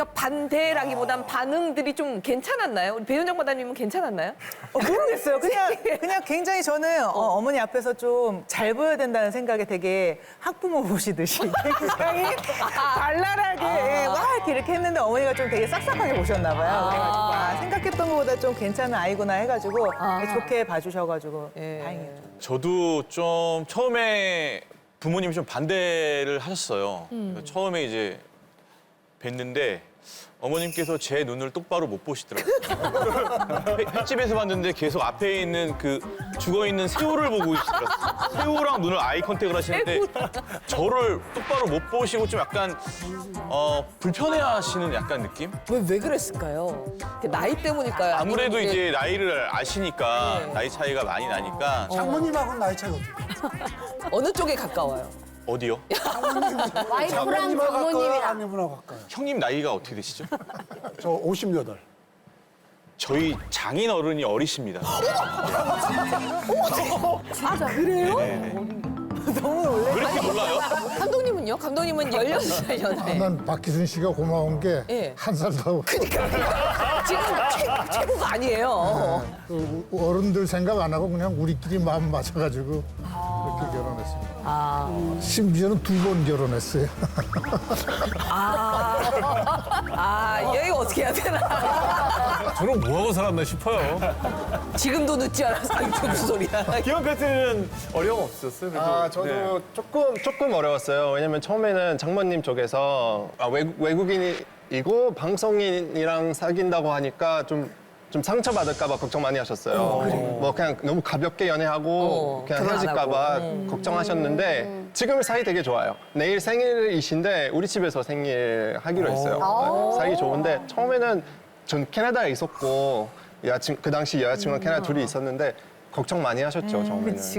그러니까 반대라기보단 반응들이 좀 괜찮았나요? 우리 배윤정 바다님은 괜찮았나요? 어, 모르겠어요. 그냥 그냥 굉장히 저는 어, 머니 앞에서 좀 잘 보여야 된다는 생각에 되게 학부모 보시듯이 굉장히 발랄하게 예, 와 이렇게 이렇게 했는데 어머니가 좀 되게 싹싹하게 보셨나 봐요. 그래가지고 아, 생각했던 것보다 좀 괜찮은 아이구나 해가지고 좋게 봐주셔가지고 다행이었죠. 저도 좀 처음에 부모님이 좀 반대를 하셨어요. 그러니까 처음에 이제 뵀는데 어머님께서 제 눈을 똑바로 못 보시더라고요. 횟- 횟집에서 봤는데 계속 앞에 있는 그 죽어 있는 새우를 보고 계시더라고요. 새우랑 눈을 아이 컨택을 하시는데 저를 똑바로 못 보시고 좀 약간 어, 불편해하시는 약간 느낌? 왜, 왜 그랬을까요? 그 나이 때문일까요? 아무래도 아니면 이제 나이를 아시니까 네. 나이 차이가 많이 나니까 장모님하고는 나이 차이가 어떻게 어느 쪽에 가까워요? 어디요? 와이프랑 장모님하고? 장모님이랑 아내분하고? 형님 나이가 어떻게 되시죠? 저 58. 저희 장인 어른이 어리십니다. 너무 놀래. 왜 이렇게 몰라요? 감독님은요? 감독님은 16살 연하에. 난 박기순 씨가 고마운 게 예. 한 살 더 지금 최, 최고가 아니에요. 그 어른들 생각 안 하고 그냥 우리끼리 마음 맞아가지고 그렇게 결혼했습니다. 심지어는 두 번 결혼했어요. 아, 얘 어떻게 해야 되나. 저는 뭐하고 살았나 싶어요. 지금도 늦지 않았어. 아니, 저 무슨 소리야. 기억 패트는 어려움 없었어요. 그래도. 아, 저도 네. 조금 조금 어려웠어요. 왜냐면 처음에는 장모님 쪽에서 아, 외국, 외국인이고 방송인이랑 사귄다고 하니까 좀 좀 상처받을까봐 걱정 많이 하셨어요. 뭐 그냥 너무 가볍게 연애하고 어, 그냥 결혼 안 헤어질까봐 하고. 걱정하셨는데 지금 사이 되게 좋아요. 내일 생일이신데 우리 집에서 생일 하기로 했어요. 네, 사이 좋은데 처음에는 전 캐나다에 있었고 여자친 그 당시 여자친구랑 캐나다 둘이 있었는데 걱정 많이 하셨죠, 처음에는. 그치,